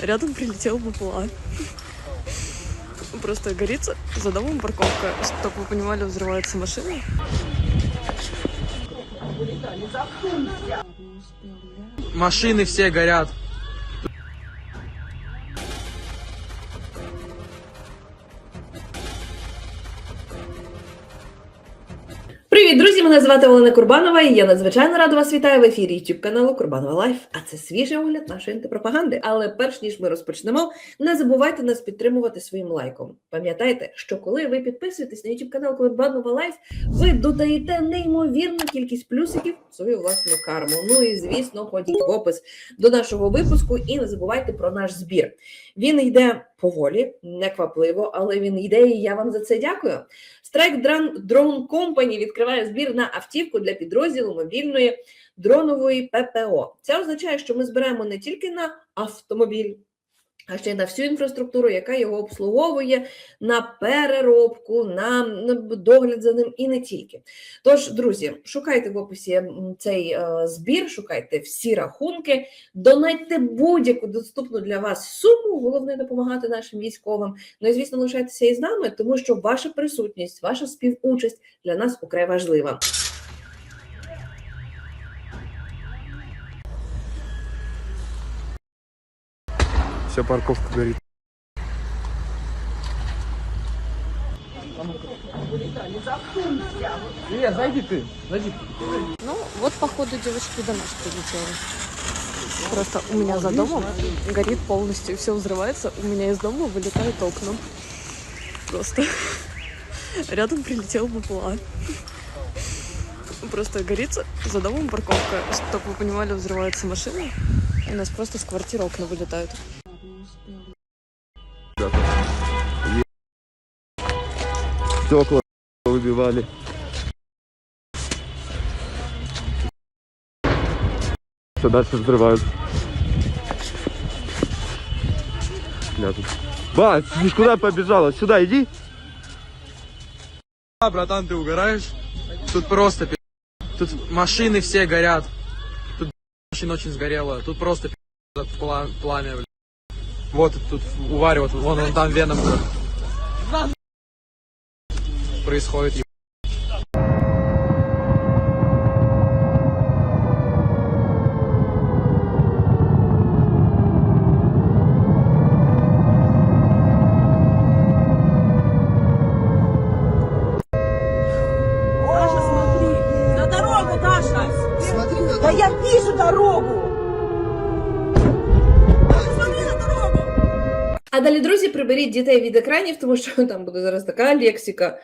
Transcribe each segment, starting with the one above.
Рядом прилетел БПЛА. Просто горит за домом парковка. Чтобы вы понимали, взрывается машина. Машины все горят. Мене звати Олена Курбанова, і я надзвичайно рада вас вітаю в ефірі youtube каналу Курбанова Лайф. А це свіжий огляд нашої антипропаганди. Але перш ніж ми розпочнемо, не забувайте нас підтримувати своїм лайком. Пам'ятайте, що коли ви підписуєтесь на youtube канал Курбанова Лайф, ви додаєте неймовірну кількість плюсиків в свою власну карму. Ну і звісно, ходіть в опис до нашого випуску і не забувайте про наш збір. Він йде поволі, неквапливо, але він йде, і я вам за це дякую. Strike Drone Company відкриває збір на автівку для підрозділу мобільної дронової ППО. Це означає, що ми збираємо не тільки на автомобіль, а ще й на всю інфраструктуру, яка його обслуговує, на переробку, на догляд за ним і не тільки. Тож, друзі, шукайте в описі цей е, збір, шукайте всі рахунки, донайте будь-яку доступну для вас суму. Головне допомагати нашим військовим. Ну і звісно, лишайтеся із нами, тому що ваша присутність, ваша співучасть для нас украй важлива. Вся парковка горит. Нет, зайди ты, зайди. Ну, вот, походу, девочки до нас прилетели. Просто у меня за домом горит полностью, все взрывается. У меня из дома вылетают окна. Просто рядом прилетел БПЛА. Просто горит за домом парковка. Чтобы вы понимали, взрывается машина. И у нас просто с квартиры окна вылетают. Стекла выбивали. Все дальше взрывают. Ба, ты куда побежала? Сюда иди. А, братан, ты угораешь? Тут просто пи***. Тут машины все горят. Тут машина очень сгорела. Тут просто пи***, пла- пламя, бля. Вот тут у Вари, вот вон он там веном происходит. Даша, смотри, на дорогу, Даша! Да я вижу дорогу! А далі, друзі, приберіть дітей від екранів, тому що там буде зараз така лексика,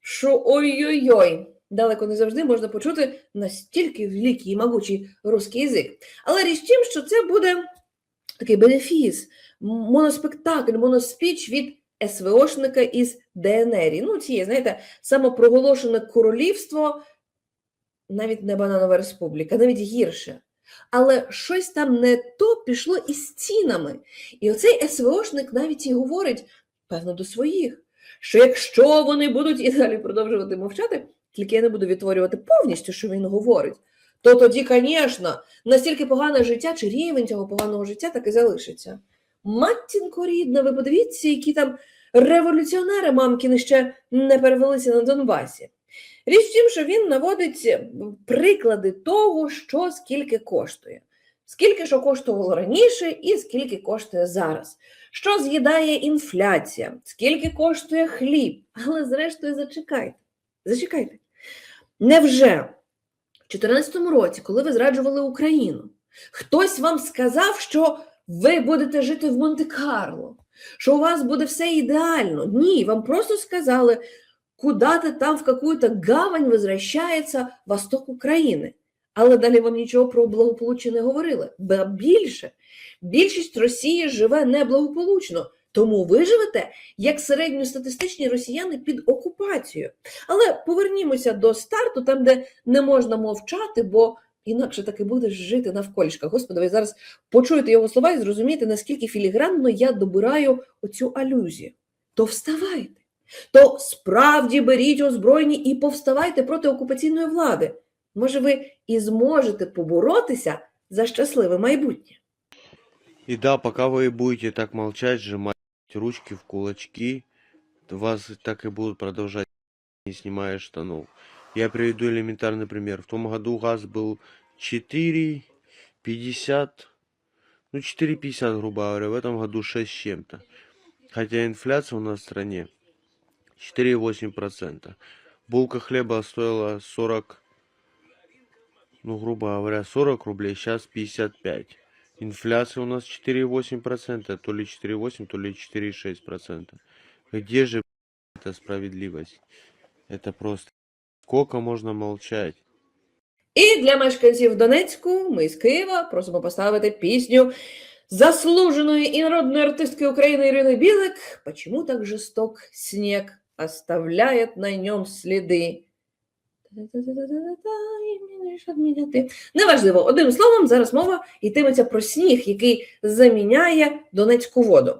що ой-ой-ой. Далеко не завжди можна почути настільки великий і могучий русський язик. Але річ в тім, що це буде такий бенефіс, моноспектакль, моноспіч від СВОшника із ДНР. Ну, цієї, знаєте, самопроголошене королівство, навіть не Бананова Республіка, навіть гірше. Але щось там не то пішло із стінами. І оцей СВОшник навіть і говорить, певно, до своїх, що якщо вони будуть і далі продовжувати мовчати, тільки я не буду відтворювати повністю, що він говорить, то тоді, звісно, настільки погане життя чи рівень цього поганого життя так і залишиться. Матінко рідна, ви подивіться, які там революціонери мамкіни ще не перевелися на Донбасі. Річ в тім, що він наводить приклади того, що скільки коштує. Скільки що коштувало раніше і скільки коштує зараз. Що з'їдає інфляція, скільки коштує хліб. Але зрештою зачекайте. Зачекайте. Невже в 2014 році, коли ви зраджували Україну, хтось вам сказав, що ви будете жити в Монте-Карло, що у вас буде все ідеально? Ні, вам просто сказали, куда-то там в какую-то гавань возвращається восток України. Але далі вам нічого про благополуччя не говорили. Ба більше, більшість Росії живе неблагополучно, тому ви живете як середньостатистичні росіяни під окупацією. Але повернімося до старту, там, де не можна мовчати, бо інакше таки будеш жити навколішках. Господи, ви зараз почуєте його слова і зрозумієте, наскільки філігранно я добираю оцю алюзію. То вставайте, то справді беріть озброєні і повставайте проти окупаційної влади. Може, ви і зможете поборотися за щасливе майбутнє. И да, пока вы будете так молчать, сжимать ручки в кулачки, то вас так и будут продолжать, не снимая штанов. Я приведу элементарный пример. В том году газ был 4,50, ну 4,50, грубо говоря, в этом году 6 с чем-то. Хотя инфляция у нас в стране 4,8%. Булка хлеба стоила 40, ну, грубо говоря, 40 рублей, сейчас 55. Инфляция у нас 4,8%, то ли 4,8, то ли 4,6%. Где же эта справедливость? Это просто... Сколько можно молчать? І для мешканців Донецьку ми з Києва просимо поставити пісню заслуженої і народної артистки України Ірини Білик «Почему так жесток снег оставляет на ньому сліди?» Та-та-та-та-та-та, і мені ж відміняти. Неважливо, одним словом, зараз мова йтиметься про сніг, який заміняє Донецьку воду.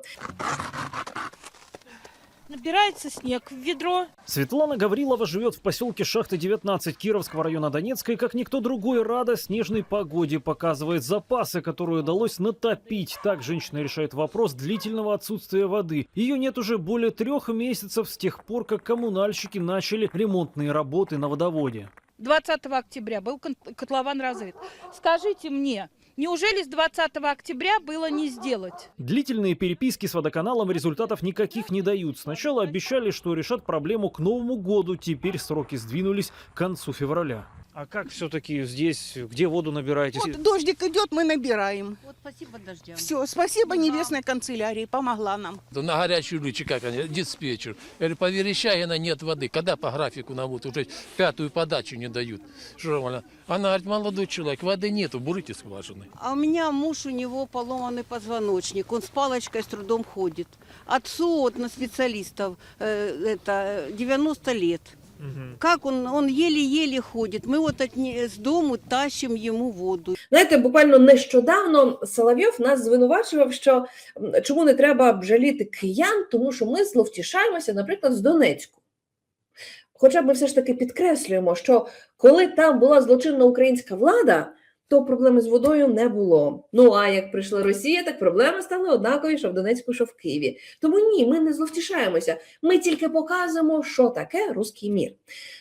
Набирается снег в ведро. Светлана Гаврилова живет в поселке Шахты 19 Кировского района Донецка и, как никто другой, рада снежной погоде. Показывает запасы, которые удалось натопить. Так женщина решает вопрос длительного отсутствия воды. Ее нет уже более трех месяцев с тех пор, как коммунальщики начали ремонтные работы на водоводе. 20 октября был кон- котлован разрыт. Скажите мне, неужели с 20 октября было не сделать? Длительные переписки с водоканалом результатов никаких не дают. Сначала обещали, что решат проблему к Новому году. Теперь сроки сдвинулись к концу февраля. А как все-таки здесь, где воду набираете? Вот дождик идет, мы набираем. Вот спасибо дождям. Все, спасибо Небесной канцелярии, помогла нам. Да На горячую лучи, как они, диспетчер. Я говорю, поверещай, она нет воды. Когда по графику нам вот уже пятую подачу не дают? Что она? Она говорит, молодой человек, воды нету, бурите скважины. А у меня муж, у него поломанный позвоночник, он с палочкой с трудом ходит. Отцу вот на специалистов э, это 90 лет. Как он, он еле-еле ходит. Мы вот от не- с дому тащим ему воду. Знаєте, буквально нещодавно Соловйов нас звинувачував, що м, чому не треба жаліти киян, тому що ми зловтішаємося, наприклад, з Донецьку. Хоча б ми все ж таки підкреслюємо, що коли там була злочинна українська влада, то проблеми з водою не було. Ну а як прийшла Росія, так проблеми стали однакові, що в Донецьку, що в Києві. Тому ні, ми не зловтішаємося. Ми тільки показуємо, що таке руський мір.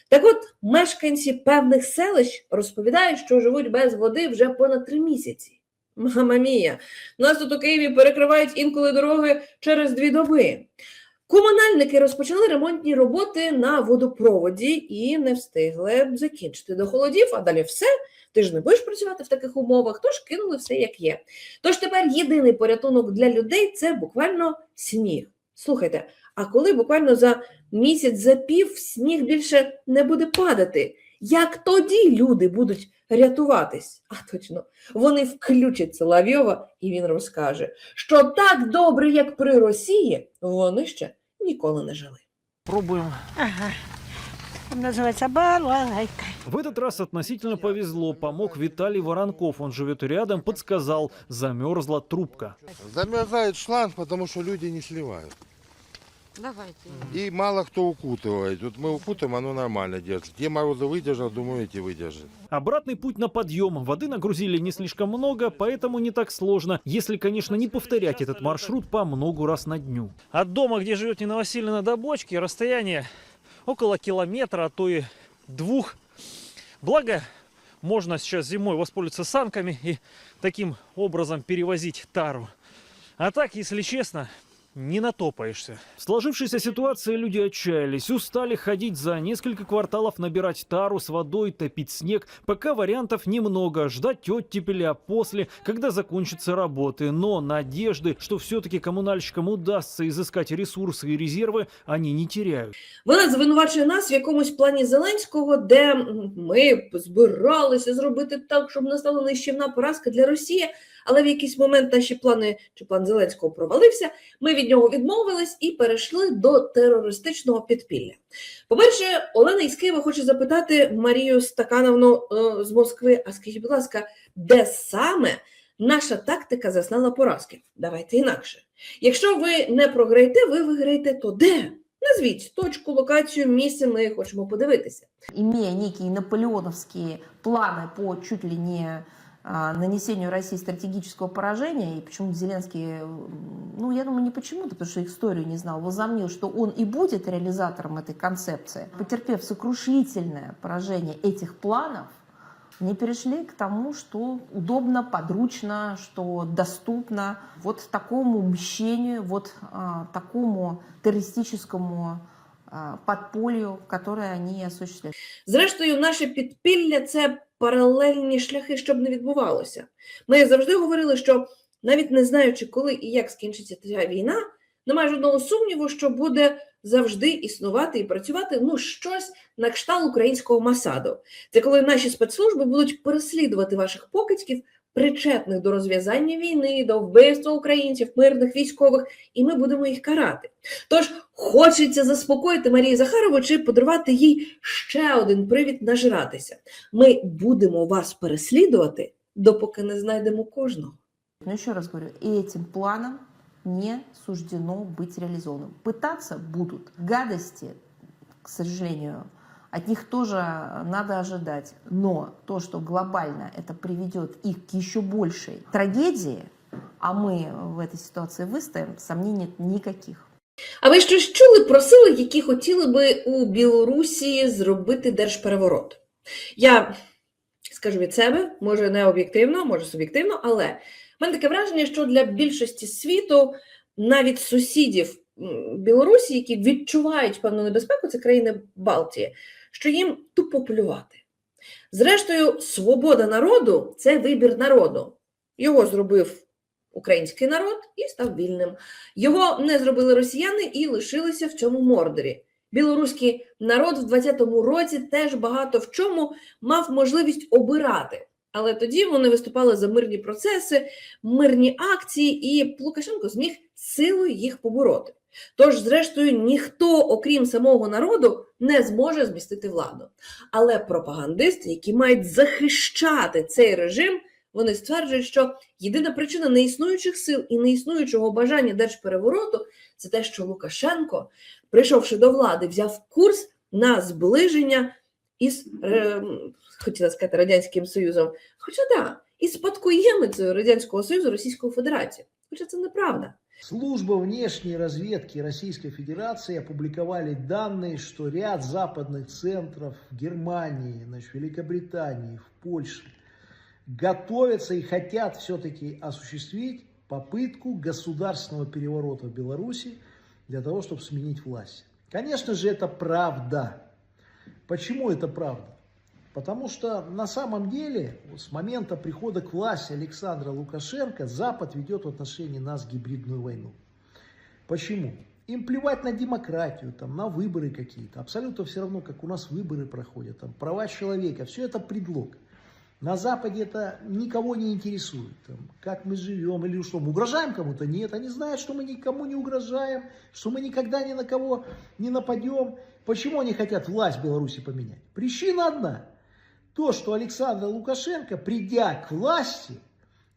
Так от, мешканці певних селищ розповідають, що живуть без води вже понад три місяці. Мама мія, нас тут у Києві перекривають інколи дороги через дві доби. Комунальники розпочали ремонтні роботи на водопроводі і не встигли закінчити до холодів, а далі все. Ти ж не будеш працювати в таких умовах, тож кинули все як є. Тож тепер єдиний порятунок для людей це буквально сніг. Слухайте, а коли буквально за місяць за пів сніг більше не буде падати, як тоді люди будуть рятуватись? А точно, вони включать Соловйова, і він розкаже, що так добре, як при Росії, вони ще ніколи не жили. Пробуем. Ага. Называется балалайка. В этот раз относительно повезло. Помог Виталий Воронков. Он живет рядом, подсказал. Замерзла трубка. Замерзает шланг, потому что люди не сливают. Давайте. И мало кто укутывает. Вот мы укутаем, оно нормально держит. Те морозы выдержал, думаю, эти выдержит. Обратный путь на подъем. Воды нагрузили не слишком много, поэтому не так сложно, если, конечно, не повторять этот маршрут по многу раз на дню. От дома, где живет Нина Васильевна, до бочки расстояние около километра, а то и двух. Благо, можно сейчас зимой воспользоваться санками и таким образом перевозить тару. А так, если честно, не натопаешься. В сложившейся ситуации люди отчаялись, устали ходить за несколько кварталов, набирать тару с водой, топить снег. Пока вариантов немного, ждать оттепели, а после, когда закончатся работы. Но надежды, что все-таки коммунальщикам удастся изыскать ресурсы и резервы, они не теряют. Вона звинувачує нас в якомусь плані Зеленського, де м, ми збиралися зробити так, щоб настала нищівна поразка для Росії. Але в якийсь момент наші плани чи план Зеленського провалився. Ми від нього відмовились і перейшли до терористичного підпілля. По-перше, Олена із Києва хоче запитати Марію Стакановну е, з Москви. А скажіть, будь ласка, де саме наша тактика зазнала поразки? Давайте інакше. Якщо ви не програєте, ви виграєте, то де? Назвіть точку, локацію, місце. Ми хочемо подивитися. имея некие наполеоновские планы по чуть ли не нанесению России стратегического поражения, и почему Зеленский, ну, я думаю, не почему-то, потому что историю не знал, возомнил, что он и будет реализатором этой концепции. Потерпев сокрушительное поражение этих планов, не перешли к тому, что удобно, подручно, что доступно вот такому мщению, вот а, такому террористическому а, подполью, которое они осуществляют. Зрештою, наше підпілля це паралельні шляхи, щоб не відбувалося. Ми завжди говорили, що навіть не знаючи, коли і як скінчиться ця війна, немає жодного сумніву, що буде завжди існувати і працювати ну щось на кшталт українського масаду. Це коли наші спецслужби будуть переслідувати ваших покидьків, причетних до розв'язання війни, до вбивства українців, мирних військових, і ми будемо їх карати. Тож хочеться заспокоїти Марії Захарову чи подарувати їй ще один привід нажиратися. Ми будемо вас переслідувати, допоки не знайдемо кожного. Ну, еще раз говорю, и этим планом не суждено быть реализованным. Пытаться будут. Гадости, к сожалению, от них тоже надо ожидать. Но то, что глобально это приведет их к еще большей трагедии, а мы в этой ситуации выстоим, сомнений никаких. А ви щось чули про сили, які хотіли би у Білорусі зробити держпереворот? Я скажу від себе, може не об'єктивно, може суб'єктивно, але в мене таке враження, що для більшості світу, навіть сусідів м, Білорусі, які відчувають певну небезпеку, це країни Балтії, що їм тупо плювати. Зрештою, свобода народу це вибір народу. Його зробив український народ і став вільним. Його не зробили росіяни і лишилися в цьому мордорі. Білоруський народ в 20-му році теж багато в чому мав можливість обирати. Але тоді вони виступали за мирні процеси, мирні акції, і Лукашенко зміг силою їх побороти. Тож, зрештою, ніхто, окрім самого народу, не зможе змістити владу. Але пропагандисти, які мають захищати цей режим, вони стверджують, що єдина причина неіснуючих сил і неіснуючого бажання держперевороту це те, що Лукашенко, прийшовши до влади, взяв курс на зближення із е, хотіла сказати Радянським Союзом. Хоча да, і спадкоємицею Радянського Союзу Російської Федерації. Хоча це неправда. Служба внешней разведки Российской Федерации опубликовали данные, что ряд западных центров в Германии, значит, Великобритании, в Польше готовятся и хотят все-таки осуществить попытку государственного переворота в Беларуси для того, чтобы сменить власть. Конечно же, это правда. Почему это правда? Потому что на самом деле с момента прихода к власти Александра Лукашенко Запад ведет в отношении нас гибридную войну. Почему? Им плевать на демократию, там, на выборы какие-то. Абсолютно все равно, как у нас выборы проходят, там, права человека. Все это предлог. На Западе это никого не интересует. Там, как мы живем или что, мы угрожаем кому-то? Нет, они знают, что мы никому не угрожаем, что мы никогда ни на кого не нападем. Почему они хотят власть в Беларуси поменять? Причина одна. То, что Александр Лукашенко, придя к власти,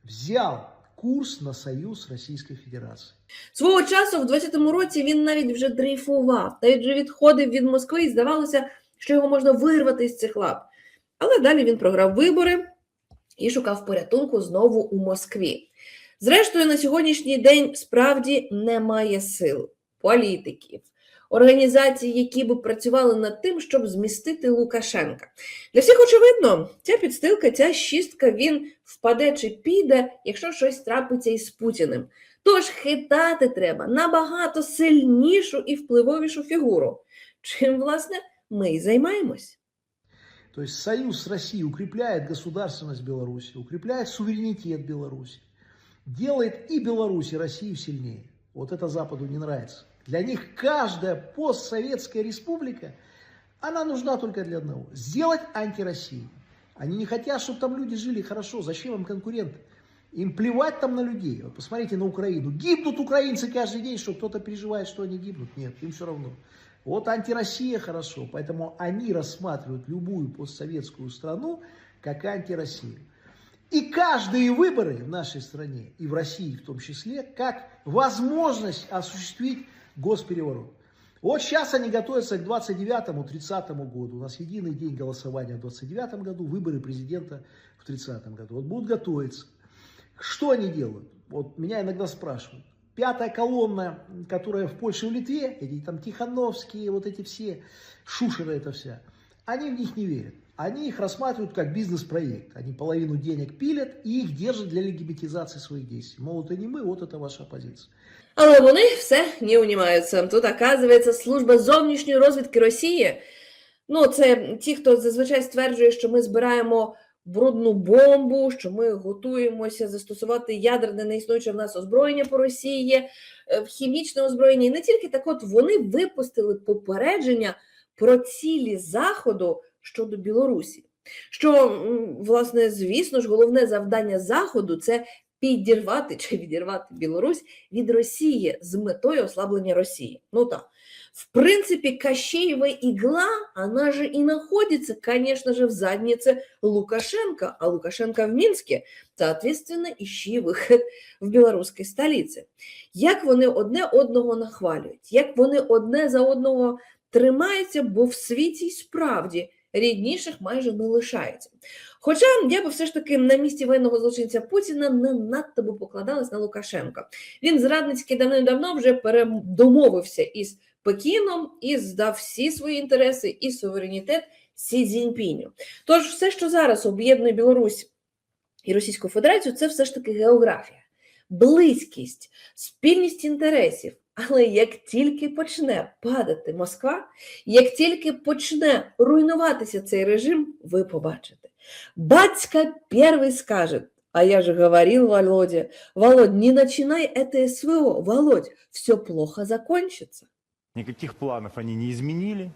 взял курс на союз с Российской Федерацией. Свого часу, в 20-му році, він навіть вже дрейфував, навіть вже відходив від Москви, і здавалося, що його можна вирвати із цих лап. Але далі він програв вибори і шукав порятунку знову у Москві. Зрештою, на сьогоднішній день справді немає сил, політиків, організацій, які б працювали над тим, щоб змістити Лукашенка. Для всіх очевидно, ця підстилка, ця шістка, він впаде чи піде, якщо щось трапиться із Путіним. Тож хитати треба набагато сильнішу і впливовішу фігуру. Чим, власне, ми і займаємось. То есть союз с Россией укрепляет государственность Беларуси, укрепляет суверенитет Беларуси, делает и Беларусь, и Россию сильнее. Вот это Западу не нравится. Для них каждая постсоветская республика, она нужна только для одного. Сделать антироссию. Они не хотят, чтобы там люди жили хорошо. Зачем им конкуренты? Им плевать там на людей. Вот посмотрите на Украину. Гибнут украинцы каждый день, что кто-то переживает, что они гибнут. Нет, им все равно. Вот антироссия хорошо, поэтому они рассматривают любую постсоветскую страну как антироссию. И каждые выборы в нашей стране, и в России в том числе, как возможность осуществить госпереворот. Вот сейчас они готовятся к 29-30 году. У нас единый день голосования в 29 году, выборы президента в 30 году. Вот будут готовиться. Что они делают? Вот меня иногда спрашивают. Пятая колонна, которая в Польше и в Литве, эти там Тихановские, вот эти все, Шушеры это вся, они в них не верят. Они их рассматривают как бизнес-проект. Они половину денег пилят и их держат для легитимизации своих действий. Мол, это не мы, вот это ваша оппозиция. Але вони все не унімаються. Тут, оказується, служба зовнішньої розвідки Росії. Ну, це ті, хто зазвичай стверджує, що ми збираємо брудну бомбу, що ми готуємося застосувати ядерне неіснуюче в нас озброєння по Росії, е, хімічне озброєння. І не тільки так, от вони випустили попередження про цілі Заходу щодо Білорусі. Що, власне, звісно ж, головне завдання Заходу це підірвати чи відірвати Білорусь від Росії з метою ослаблення Росії. Ну так. В принципе, Кощеева игла, она же и находится, конечно же, в заднице Лукашенко, а Лукашенко в Мінське, соответственно, ищи вихід в білоруській столиці. Як вони одне одного нахвалюють, як вони одне за одного тримаються, бо в світі справді рідніших майже не лишається. Хоча я би все ж таки на місці воєнного злочинця Путіна не надто би покладалась на Лукашенка. Він зрадницьки давним-давно вже передомовився із Пекіном і здав всі свої інтереси і суверенітет Сі Цзіньпіню. Тож все, що зараз об'єднує Білорусь і Російську Федерацію, це все ж таки географія, близькість, спільність інтересів. Але як тільки почне падати Москва, як тільки почне руйнуватися цей режим, ви побачите. Батька перший скаже, а я же говорил Володе, Володь, не начинай это СВО, Володь, все плохо закончится. Никаких планов они не изменили.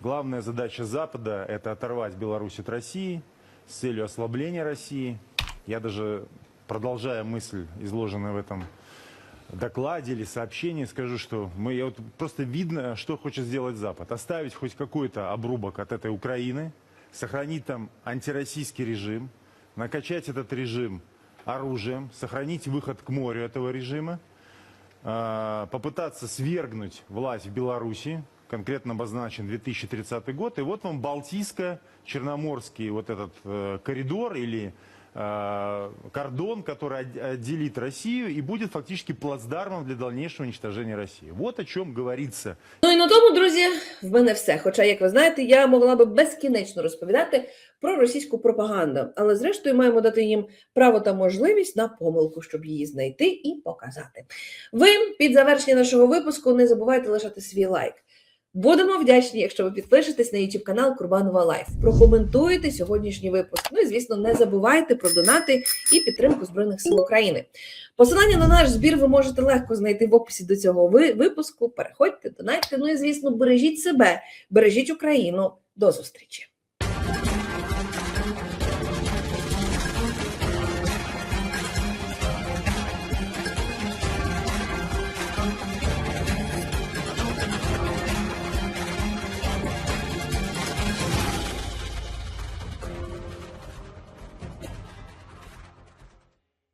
Главная задача Запада – это оторвать Беларусь от России с целью ослабления России. Я даже, продолжая мысль, изложенную в этом докладе или сообщении, скажу, что мы, я вот просто видно, что хочет сделать Запад. Оставить хоть какой-то обрубок от этой Украины, сохранить там антироссийский режим, накачать этот режим оружием, сохранить выход к морю этого режима, э, попытаться свергнуть власть в Беларуси, конкретно обозначен 2030 год, и вот вам Балтийско-Черноморский вот этот э, коридор или кордон, который от- отделит Россию и будет фактически плацдармом для дальнейшего уничтожения России. Вот о чем говорится Ну і на тому, друзі, в мене все. Хоча, як ви знаєте, я могла би безкінечно розповідати про російську пропаганду, але зрештою маємо дати їм право та можливість на помилку, щоб її знайти і показати. Ви під завершення нашого випуску не забувайте лишати свій лайк. Будемо вдячні, якщо ви підпишетесь на YouTube канал Курбанова Лайф, прокоментуєте сьогоднішній випуск. Ну і звісно, не забувайте про донати і підтримку Збройних сил України. Посилання на наш збір ви можете легко знайти в описі до цього ви- випуску. Переходьте, донайте. Ну і звісно, бережіть себе, бережіть Україну. До зустрічі!